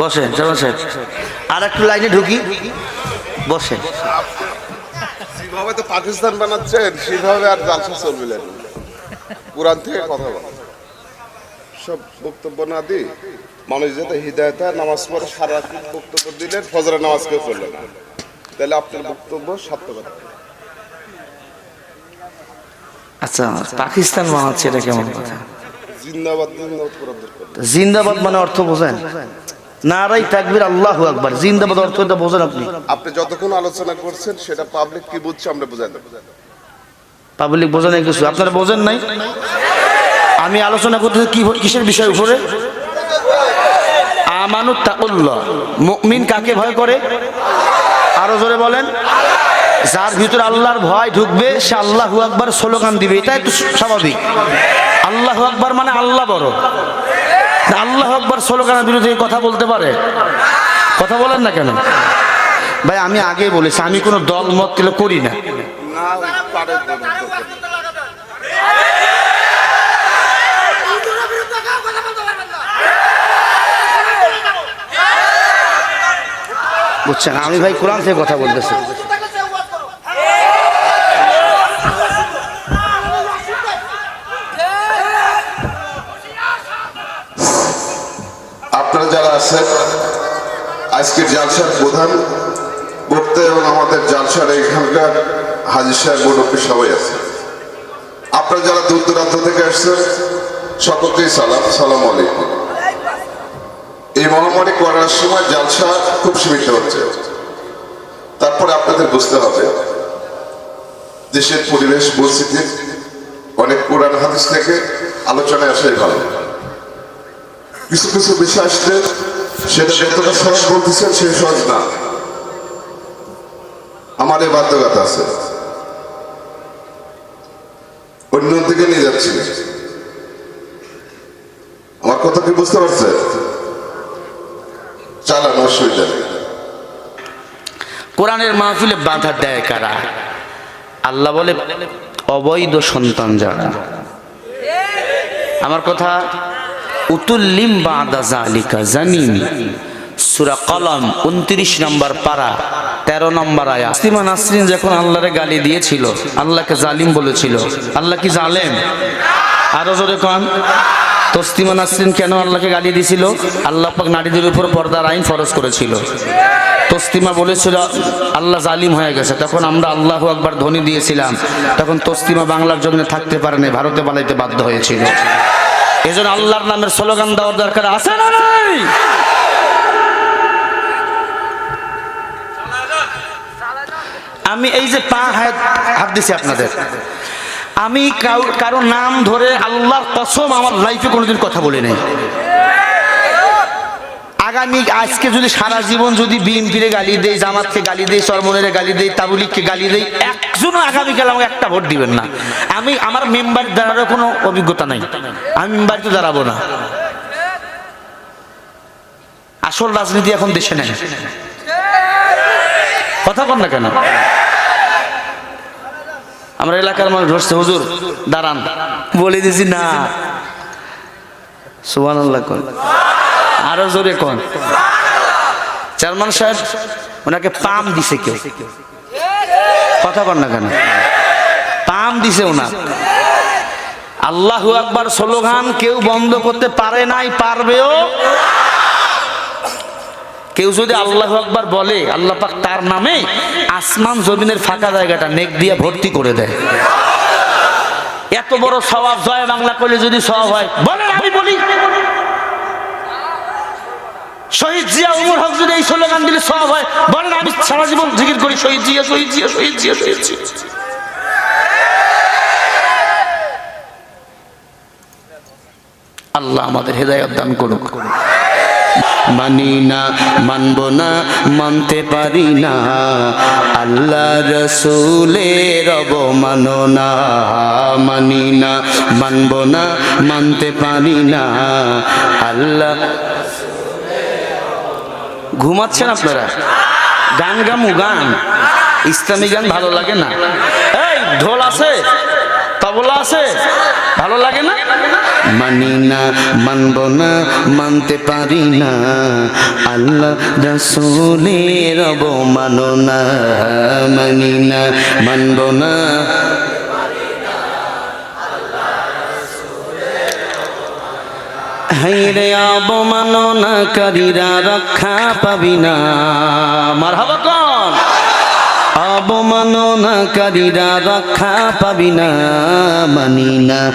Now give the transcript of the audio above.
বসেন জামাল সাহেব আর একটু লাইনে ঢুকি। বসেন। যেভাবে তো পাকিস্তান বানাচ্ছেন সেভাবে আর জালসা চলবে না। কোরআন থেকে কথা বল। সব বক্তব্য না দি মানুষ যাতে হৃদায়ত নামাজ পড়ে সারা বক্তব্য দিলেন ফজরের নামাজ কেউ না। তাহলে আপনার বক্তব্য সার্থকতা আচ্ছা পাকিস্তান বানাচ্ছে এটা কেমন কথা? জিন্দাবাদ। জিন্দাবাদ মানে অর্থ বোঝেন। নারাই তাকবির আল্লাহু আকবার। জিন্দাবাদ অর্থ এটা বোঝেন আপনি। আপনি যতক্ষণ আলোচনা করছেন সেটা পাবলিক কি বুঝছে আমরা বোঝাই দেবো। পাবলিক বোঝেন নাই কিছু। আপনারা বোঝেন নাই? আমি আলোচনা করতেছি কি কিসের বিষয় উপরে? আমানু তাকুল্লাহ মুমিন কাকে ভয় করে? আরও জোরে বলেন। যার ভিতরে আল্লাহর ভয় ঢুকবে সে আল্লাহু আকবার স্লোগান দিবে। এটা একটু স্বাভাবিক। আল্লাহু আকবার মানে আল্লাহ বড়। আল্লাহ আকবার স্লোগানের বিরুদ্ধে কথা বলতে পারে? কথা বলেন না কেন? ভাই আমি আগে বলেছি আমি কোনো দল মত করি না। বুঝছেন আমি ভাই কোরআন থেকে কথা বলতেছি। আপনারা আজকের জালসার প্রধান বক্তা এবং আমাদের জালসার এখানকার হাজির সাহেব মুরব্বী সবাই আছে। আপনারা যারা দূর দূরান্ত থেকে আসছেন, সকলকেই সালাম। সালাম আলাইকুম। এই মহামারী করার সময় জালসা খুব সীমিত হচ্ছে। তারপরে আপনাদের বুঝতে হবে, দেশের পরিবেশ, পরিস্থিতি, অনেক কোরআন হাদিস থেকে আলোচনায় আসাই ভালো। কিছু কিছু বিষয় আসলে সেটা যতটা সহজ বলতেছেন সে সহজ না। আমার এই বাধ্যকতা আছে। অন্য দিকে নিয়ে যাচ্ছি। আমার কথা কি বুঝতে পারছে চালান অসুবিধা কোরআনের মাহফিলে বাধা দেয় কারা? আল্লাহ বলে, অবৈধ সন্তান যারা। আমার কথা উতুল্লিম বাদা জালিকা জানিন সুরা কলম উনত্রিশ নম্বর পারা, তেরো নম্বর আয়া। আসিমা নাসরিন যখন আল্লাহরে গালি দিয়েছিল, আল্লাহকে জালিম বলেছিল, আল্লাহ কি জালেম? আরও জোরে কন। তস্তিমা নাসরিন কেন আল্লাহকে গালি দিয়েছিল আল্লাহ পাক নারীদের উপর পর্দার আইন ফরজ করেছিল। তস্তিমা বলেছিল, আল্লাহ জালিম হয়ে গেছে। তখন আমরা আল্লাহ আকবার ধ্বনি দিয়েছিলাম। তখন তস্তিমা বাংলার জমিনে থাকতে পারেনি, ভারতে পালাইতে বাধ্য হয়েছিল। এজন্য আল্লাহর নামের স্লোগান দেওয়ার দরকার আছে না নাই? আমি এই যে পা হাত হাত দিছি আপনাদের। আমি কারও নাম ধরে আল্লাহর কসম আমার লাইফে কোনোদিন কথা বলি নাই। আগামী আজকে যদি সারা জীবন যদি বিএনপিরে গালি দেই জামাতকে গালি দেই সরমনের গালি দেই তাবুলিককে গালি দেই একজনও আগামীকাল আমাকে একটা ভোট দিবেন না। আমি আমার মেম্বার দাঁড়ানোর কোনো অভিজ্ঞতা নাই। আমি মেম্বার তো দাঁড়াবো না। আসল রাজনীতি এখন দেশে নেই। কথা বল না কেন? আমরা এলাকার মানুষ ধরছে হুজুর দাঁড়ান। বলে দিছি না। সুবান আল্লাহ আরও জোরে কন? চেয়ারম্যান সাহেব, ওনাকে পাম দিছে কেউ। কথা কন না কেন? পাম দিছে ওনা আল্লাহু আকবার স্লোগান, কেউ বন্ধ করতে পারে নাই, পারবেও। কেউ যদি আল্লাহ আকবার বলে, আল্লাহ পাক তার নামে আসমান জমিনের ফাঁকা জায়গাটা নেক দিয়ে ভর্তি করে দেয়। এত বড় স্বভাব জয় বাংলা করলে যদি স্বভাব হয়, বলেন আমি বলি। শহীদ জিয়া উমর হক যদি এই স্লোগান দিলে স্বভাব হয় বলেন আমি সারা জীবন জিকির করি, শহীদ জিয়া শহীদ জিয়া শহীদ জিয়া শহীদ জিয়া। আল্লাহ আমাদের হেদায়ত দান করুক। মানি না, মানব না, মানতে পারি না। আল্লাহ রসুলের অবমাননা। মানি না, মানব না, মানতে পারি না। আল্লাহ ঘুমাচ্ছেন আপনারা? গান গামু, গান। ইসলামী গান ভালো লাগে না? এই, ঢোল আছে, তবলা আছে, ভালো লাগে না? মানি না, মানব না, মানতে পারি না। আল্লাহ রসুলের মানো না মানি না, মানব না হাইরে অবমাননাকারীরা রক্ষা পাবি না। মার কোন। কন অবমাননাকারীরা রক্ষা পাবি না মানি না।